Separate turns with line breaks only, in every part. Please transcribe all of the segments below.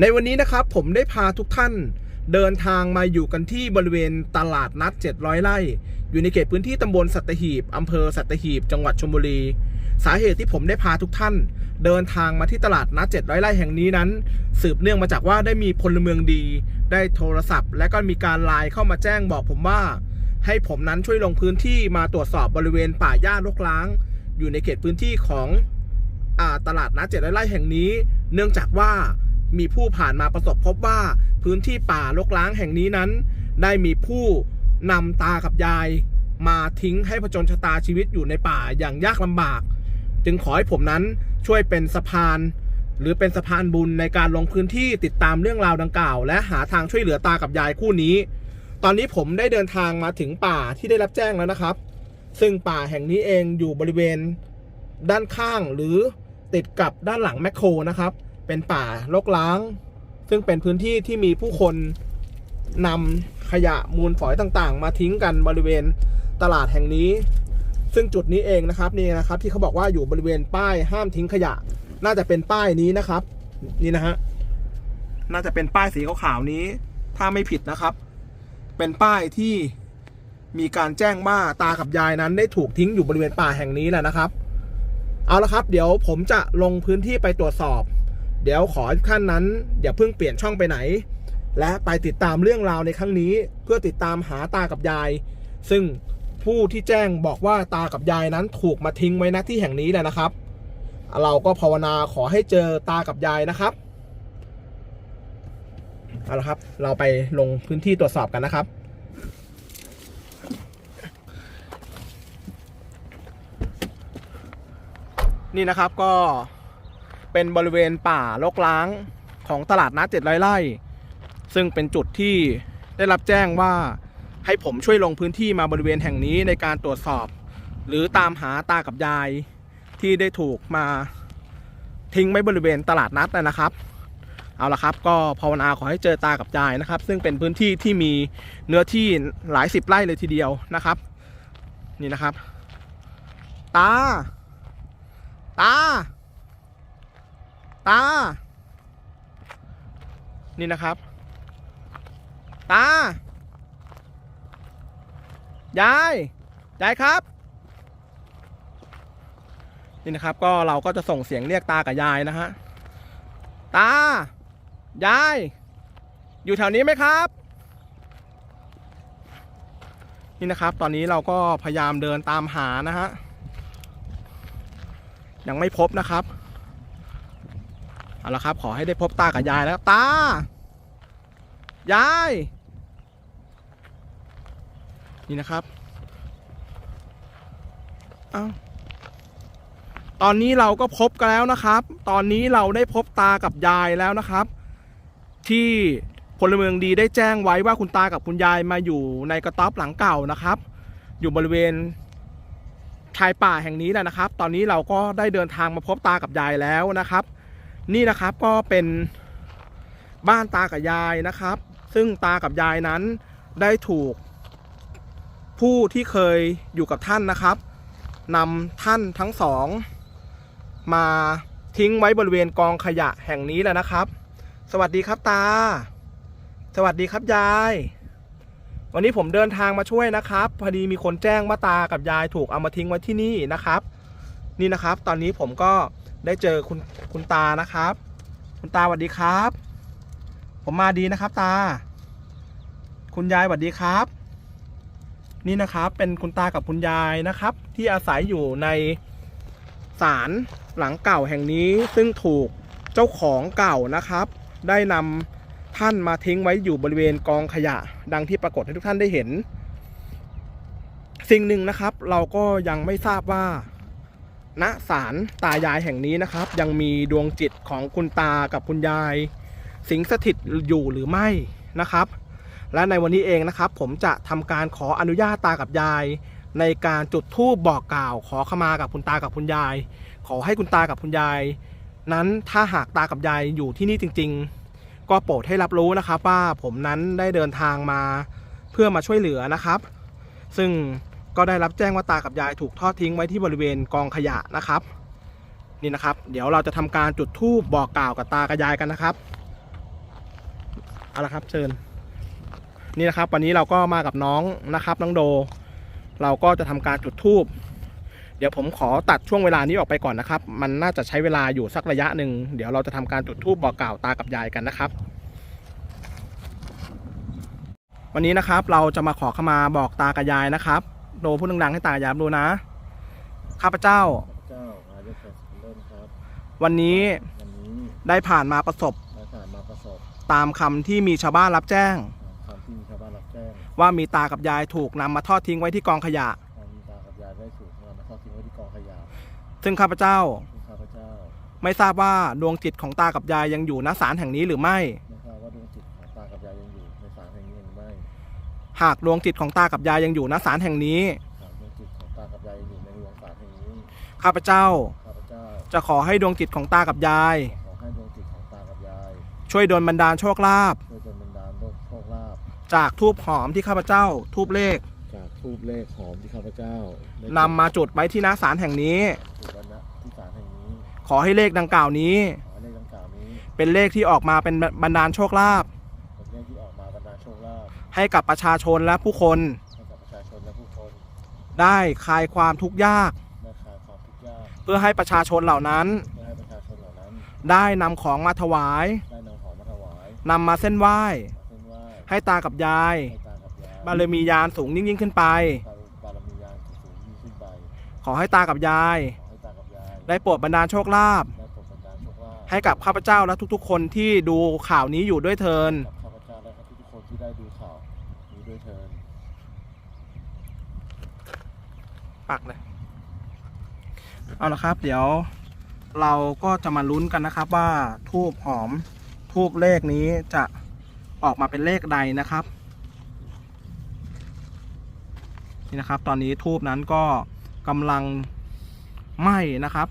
ในวันนี้นะครับผมได้พาทุกท่านเดินทางมาอยู่กันที่บริเวณตลาดนัด 700 ไร่ อยู่ในเขตพื้นที่ตำบลสัตหีบอำเภอสัตหีบ จังหวัดชลบุรี สาเหตุที่ผมได้พาทุกท่าน เดินทางมาที่ตลาดนัด 700 ไร่แห่งนี้นั้น สืบเนื่องมาจากว่าได้มีพลเมืองดี ได้โทรศัพท์ และก็มีการไลน์เข้ามาแจ้งบอกผมว่า ให้ผมนั้นช่วยลงพื้นที่มาตรวจสอบบริเวณป่าหญ้ารกร้าง อยู่ในเขตพื้นที่ของอตลาดนัดเจ็ดไร่แห่งนี้ เนื่องจากว่า มีผู้ผ่านมาประสบพบว่าพื้นที่ป่ารกร้างแห่งนี้นั้น ได้มีผู้นำตากับยายมาทิ้งให้ผจญชะตาชีวิตอยู่ในป่าอย่างยากลำบาก จึงขอให้ผมนั้นช่วยเป็นสะพาน หรือเป็นสะพานบุญในการลงพื้นที่ติดตามเรื่องราวดังกล่าว และหาทางช่วยเหลือตากับยายคู่นี้ ตอนนี้ผมได้เดินทางมาถึงป่าที่ได้รับแจ้งแล้วนะครับ ซึ่งป่าแห่งนี้เองอยู่บริเวณ ด้านข้างหรือติดกับด้านหลังแมคโครนะครับ เป็นป่ารกร้าง ซึ่งเป็นพื้นที่ที่มีผู้คนนำขยะมูลฝอยต่างๆ มาทิ้งกันบริเวณตลาดแห่งนี้ ซึ่งจุดนี้เองนะครับนี่นะครับที่เขาบอกว่าอยู่บริเวณป้ายห้ามทิ้งขยะ น่าจะเป็นป้ายนี้นะครับ นี่นะฮะน่าจะเป็นป้ายสีขาวๆนี้ ถ้าไม่ผิดนะครับ เป็นป้ายที่มีการแจ้งว่าตากับยายนั้นได้ถูกทิ้งอยู่บริเวณป่าแห่งนี้แหละนะครับ เอาละครับ เดี๋ยวผมจะลงพื้นที่ไปตรวจสอบ เดี๋ยวขอให้ทุกท่านนั้น อย่าเพิ่งเปลี่ยนช่องไปไหน และไปติดตามเรื่องราวในครั้งนี้ เพื่อติดตามหาตากับยาย ซึ่งผู้ที่แจ้งบอกว่าตากับยายนั้นถูกมาทิ้งไว้ณที่แห่งนี้แหละนะครับ เราก็ภาวนาขอให้เจอตากับยายนะครับเอาละครับ เราไปลงพื้นที่ตรวจสอบกันนะครับ นี่นะครับก็ เป็นบริเวณป่ารกร้างของตลาดนัดเจ็ดร้อยไร่ ซึ่งเป็นจุดที่ได้รับแจ้งว่าให้ผมช่วยลงพื้นที่มาบริเวณแห่งนี้ในการตรวจสอบ หรือตามหาตากับยายที่ได้ถูกมาทิ้งไว้บริเวณตลาดนัดนะครับ เอาละครับ ก็ภาวนาขอให้เจอตากับยายนะครับ ซึ่งเป็นพื้นที่ที่มีเนื้อที่หลายสิบไร่เลยทีเดียวนะครับ นี่นะครับ ตา ตา ตา นี่นะครับ ตา ยาย ยายครับ นี่นะครับ ก็เราก็จะส่งเสียงเรียกตากับยายนะฮะ ตา ยาย อยู่แถวนี้ไหมครับ นี่นะครับ ตอนนี้เราก็พยายามเดินตามหานะฮะ ยังไม่พบนะครับ เอาละครับ ขอให้ได้พบตากับยายแล้วตา ยาย นี่นะครับ เอาตอนนี้เราก็พบกันแล้วนะครับ ตอนนี้เราได้พบตากับยายแล้วนะครับ ที่พลเมืองดีได้แจ้งไว้ว่าคุณตากับคุณยายมาอยู่ในกระต๊อบหลังเก่านะครับ อยู่บริเวณชายป่าแห่งนี้แหละนะครับ ตอนนี้เราก็ได้เดินทางมาพบตากับยายแล้วนะครับ นี่นะครับก็เป็นบ้านตากับยายนะครับ ซึ่งตากับยายนั้นได้ถูก ผู้ที่เคยอยู่กับท่านนะครับนำท่านทั้งสอง มาทิ้งไว้บริเวณกองขยะแห่งนี้แหละนะครับ สวัสดีครับตา สวัสดีครับยาย วันนี้ผมเดินทางมาช่วยนะครับพอดีมีคนแจ้งว่าตากับยายถูกเอามาทิ้งไว้ที่นี่นะครับ นี่นะครับ ตอนนี้ผมก็ ได้เจอคุณคุณตานะครับ คุณตาสวัสดีครับ ผมมาดีนะครับตา คุณยายสวัสดีครับ นี่นะครับเป็นคุณตากับคุณยายนะครับ ที่อาศัยอยู่ในศาลหลังเก่าแห่งนี้ซึ่งถูกเจ้าของเก่านะครับ ได้นำท่านมาทิ้งไว้อยู่บริเวณกองขยะ ดังที่ปรากฏให้ทุกท่านได้เห็น สิ่งหนึ่งนะครับ เราก็ยังไม่ทราบว่า ณศาลตายายแห่งนี้นะครับ ยังมีดวงจิตของคุณตากับคุณยาย สิงสถิตอยู่หรือไม่นะครับ และในวันนี้เองนะครับ ผมจะทำการขออนุญาตตากับยาย ในการจุดธูปบอกกล่าว ขอขมากับคุณตากับคุณยาย ขอให้คุณตากับคุณยาย นั้นถ้าหากตากับยายอยู่ที่นี่จริง ๆ ก็โปรดให้รับรู้นะครับว่าผมนั้นได้เดินทางมา เพื่อมาช่วยเหลือนะครับ ซึ่ง ก็ได้รับแจ้งว่าตากับยายถูกทอดทิ้งไว้ที่บริเวณกองขยะนะครับ นี่นะครับ เดี๋ยวเราจะทำการจุดธูปบอกกล่าวกับตากับยายกันนะครับเอาละครับเชิญนี่นะครับ วันนี้เราก็มากับน้องนะครับน้องโด เราก็จะทำการจุดธูปเดี๋ยวผมขอตัดช่วงเวลานี้ออกไปก่อนนะครับ มันน่าจะใช้เวลาอยู่สักระยะหนึ่ง เดี๋ยวเราจะทำการจุดธูปบอกกล่าวตากับยายกันนะครับ วันนี้นะครับเราจะมาขอขมาบอกตากับยายนะครับ โดพูดดังๆให้ตากับยายดูนะ ข้าพเจ้า
เจ้าอายุแปดสิบเริ่มครับ
วันนี้
วันนี้
ได้ผ่านมาประสบ
ได้ผ่านมาประสบ
ตามคำที่มีชาวบ้านรับแจ้ง
คำที่มีชาวบ้านรับแจ้ง
ว่ามีตากับยายถูกนำมาทอดทิ้งไว้ที่กองขยะ
ทางมีตากับยายได้ถูกนำมาทอดทิ้งไว้ที่กองขยะ
ซึ่งข้าพเจ้า
ซึ่งข้าพเจ้า
ไม่ทราบว่าดวงจิตของตากับยายยังอยู่ณ
ศาลแห่งนี้หรือไม่
หากดวงจิตของตากับยายยังอยู่ณศาลแห่งนี้
หากดวงจิตของตากับยายยังอยู่ในดวงศาลแห่งนี้
ข้าพเจ้า
ข้าพเจ้า
จะขอให้ดวงจิตของตากับยาย
ขอให้ดวงจิตของตากับยาย
ช่วยดลบันดาลโชคลาภ
ช่วยดลบันดาลโลกโชคลาภ
จากทูบหอมที่ข้าพเจ้าทูบเลข
จากทูบเลขหอมที่ข้าพเจ้าได้
นำมาจุดไว้ที่ณศาลแห่งนี้
ถูกวันนะที่ศาลแห่งนี้
ขอให้เลขดังกล่าวนี้
ขอให้เลขดังกล่าวนี้
เป็นเลขที่ออกมาเป็นบันดาลโชคลาภ ให้กับประชาชนและผู้คน
ให้กับประชาชนและผู้คน
ได้คลายความทุกข์ยาก
ได้คลายความทุกข์ยาก
เพื่อให้ประชาชนเหล่านั้น
เพื่อให้ประชาชนเหล่านั้น
ได้นำของมาถวาย
ได้นำของมาถวาย
นำมาเส้นไหว้
มาเส้นไหว้
ให้ตากับยาย
ให้ตากับยาย
บารมียานสูงยิ่งยิ่งขึ้นไป
บารมียานสูงยิ่งขึ้นไป
ขอให้ตากับยาย
ขอให้ตากับยาย
ได้โปรดบันดาลโชคลาภ
ได้โปรดบันดาลโชคลาภ
ให้กับข้าพเจ้าและทุกๆ คนที่ดูข่าวนี้อยู่ด้วยเทิน
กับข้าพเจ้าและทุกๆคนที่ได้ดูข่าวนี้ ด้วยเทิน
ปักเลย เอาละครับ เดี๋ยวเราก็จะมาลุ้นกันนะครับว่าทูบหอมทูบเลขนี้จะออกมาเป็นเลขใดนะครับ นี่นะครับ ตอนนี้ทูบนั้นก็กำลังไหม้นะครับ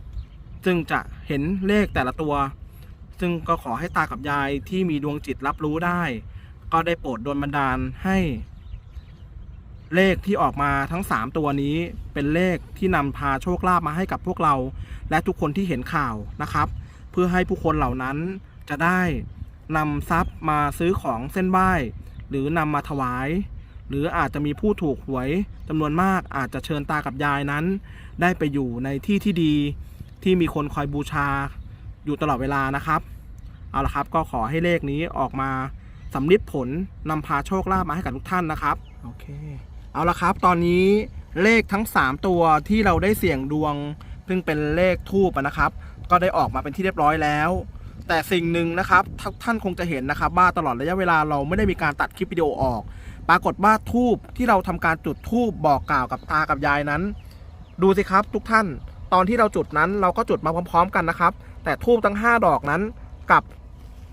ซึ่งจะเห็นเลขแต่ละตัว ซึ่งก็ขอให้ตากับยายที่มีดวงจิตรับรู้ได้ ก็ได้โปรดโดนบันดาลให้ เลขที่ออกมาทั้ง 3 ตัวนี้เป็นเลขที่นำพาโชคลาภมาให้กับพวกเรา และทุกคนที่เห็นข่าวนะครับ เพื่อให้ผู้คนเหล่านั้นจะได้นำทรัพย์มาซื้อของเส้นไหว้หรือนำมาถวาย หรืออาจจะมีผู้ถูกหวยจำนวนมากอาจจะเชิญตากับยายนั้น ได้ไปอยู่ในที่ที่ดีที่มีคนคอยบูชาอยู่ตลอดเวลานะครับ เอาละครับก็ขอให้เลขนี้ออกมา สำลิดผลนำพาโชคลาภมาให้กับทุกท่านนะครับโอเคเอาละครับ ตอนนี้เลขทั้ง 3 ตัวที่เราได้เสี่ยงดวง ซึ่งเป็นเลขทูบนะครับ ก็ได้ออกมาเป็นที่เรียบร้อยแล้ว แต่สิ่งหนึ่งนะครับทุกท่านคงจะเห็นนะครับว่าตลอดระยะเวลาเราไม่ได้มีการตัดคลิปวิดีโอออก ปรากฏว่าทูบที่เราทำการจุดทูบบอกกล่าวกับตากับยายนั้น ดูสิครับทุกท่าน ตอนที่เราจุดนั้นเราก็จุดมาพร้อม ๆ กันนะครับ แต่ทูบทั้ง 5 ดอกนั้นกลับ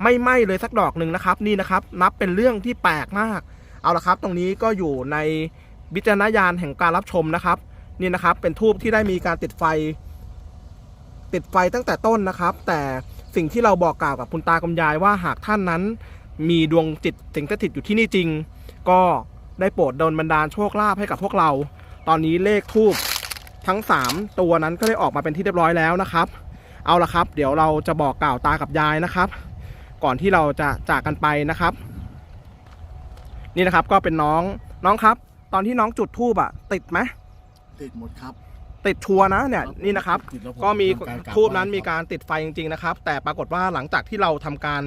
ไม่ไหม้เลยสักดอกหนึ่งนะครับนี่นะครับ นับเป็นเรื่องที่แปลกมาก เอาละครับ ตรงนี้ก็อยู่ในวิจารณญาณแห่งการรับชมนะครับ นี่นะครับเป็นทูบที่ได้มีการติดไฟ ติดไฟตั้งแต่ต้นนะครับ แต่สิ่งที่เราบอกกล่าวกับคุณตาคุณยายว่าหากท่านนั้น มีดวงจิตสิงสถิตอยู่ที่นี่จริง ก็ได้โปรดดลบันดาลโชคลาภให้กับพวกเรา ตอนนี้เลขทูบทั้ง 3 ตัวนั้นก็ได้ออกมาเป็นที่เรียบร้อยแล้วนะครับ เอาละครับ เดี๋ยวเราจะบอกกล่าวตากับยายนะครับ ก่อนที่เราจะจากกันไปนะครับ นี่นะครับก็เป็นน้องน้องครับ ตอนที่น้องจุดทูบอะติดไหม
ติดหมดครับ
ติดชัวร์นะเนี่ยนี่นะครับ
ติดแล้วผ
ก็มี
ทำารกราบ
ทูบนั้น
ไหว้
มีการติดไฟจริงๆนะครับ แต่ปรากฏว่าหลังจากที่เราทำการ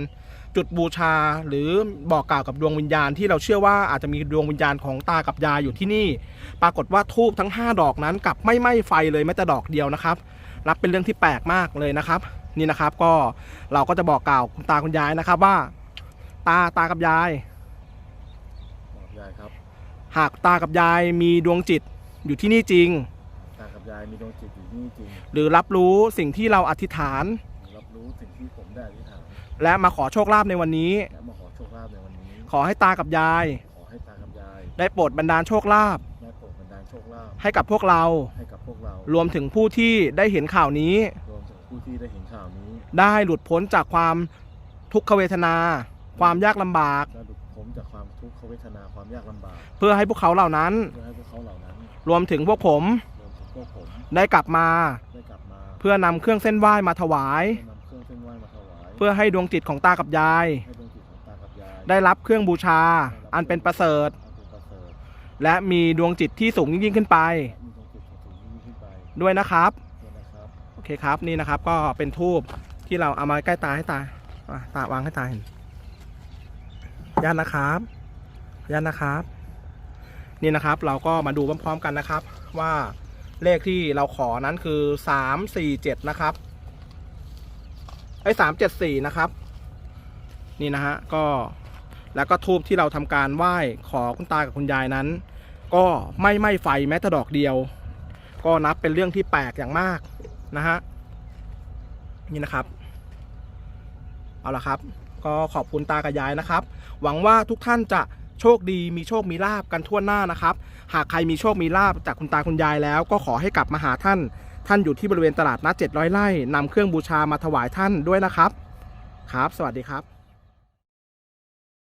จุดบูชา หรือบอกกล่าวกับดวงวิญญาณที่เราเชื่อว่าอาจจะมีดวงวิญญาณของตากับยายอยู่ที่นี่ ปรากฏว่าทูบทั้ง 5 ดอกนั้นกลับไม่ไหม้ไฟเลยแม้แต่ดอกเดียวนะครับ รับเป็นเรื่องที่แปลกมากเลยนะครับ นี่นะครับ ก็เราก็จะบอกกล่าวคุณตาคุณยายนะครับว่า ตาตากับยาย
บอกยายครับ
หากตากับยายมีดวงจิตอยู่ที่นี่จริง
ตากับยายมีดวงจิตอยู่ที่นี่จริง
หรือรับรู้สิ่งที่เราอธิษฐาน
รับรู้สิ่งที่ผมได้อธิษฐาน
และมาขอโชคลาภในวันนี้
และมาขอโชคลาภในวันนี้
ขอให้ตากับยาย
ขอให้ตากับยาย
ได้โปรดบันดาลโชคลาภ
ได้โปรดบันดาลโชคลาภ
ให้กับพวกเรา
ให้กับพวกเรา
รวมถึงผู้ที่ได้เห็นข่าวนี้
รวมถึง ผู้ที่ได้เห็นข่าวนี้
ได้หลุดพ้นจากความทุกขเวทนา ความยากลำบาก
และหลุดพ้นจากความทุกขเวทนาความยากลำบาก
เพื่อให้พวกเขาเหล่านั้น
เพื่อให้พวกเขาเหล่านั้น
รวมถึงพวกผม
รวมถึงพวกผม
ได้กลับมา
ได้กลับมา
เพื่อนำเครื่องเส้นไหว้มาถวาย
เพื่อนำเครื่องเส้นไหว้มาถวาย
เพื่อให้ดวงจิตของตากับยาย
ให้ดวงจิตของตากับยาย
ได้รับเครื่องบูชา อันเป็นประเสริฐ
อันเป็นประเสริฐ
และมีดวงจิตที่สูงยิ่งขึ้นไป
และมีดวงจิตสูงยิ่งขึ้นไป
ด้วยนะครับ
ด้วยนะครับ
โอเคครับนี่นะครับก็เป็นทูบที่เราเอามาใกล้ตาให้ตาตาวางให้ตาเห็นย่านนะครับย่านนะครับ นี่นะครับเราก็มาดูพร้อมๆกันนะครับ ว่าเลขที่เราขอนั้นคือสามสี่เจ็ดนะครับไอ้สามเจ็ดสี่นะครับ นี่นะฮะก็แล้วก็ทูบที่เราทำการไหว้ขอคุณตากับคุณยายนั้น ก็ไม่ไหม้ไฟแม้แต่ดอกเดียว ก็นับเป็นเรื่องที่แปลกอย่างมาก นะฮะนี่นะครับ เอาละครับ ก็ขอบคุณตากระยายนะครับ หวังว่าทุกท่านจะโชคดีมีโชคมีลาบกันทั่วหน้านะครับ หากใครมีโชคมีลาบจากคุณตาคุณยายแล้ว ก็ขอให้กลับมาหาท่าน ท่านอยู่ที่บริเวณตลาดนัด700ไร่นำเครื่องบูชามาถวายท่านด้วยนะครับ ครับ สวัสดีครับ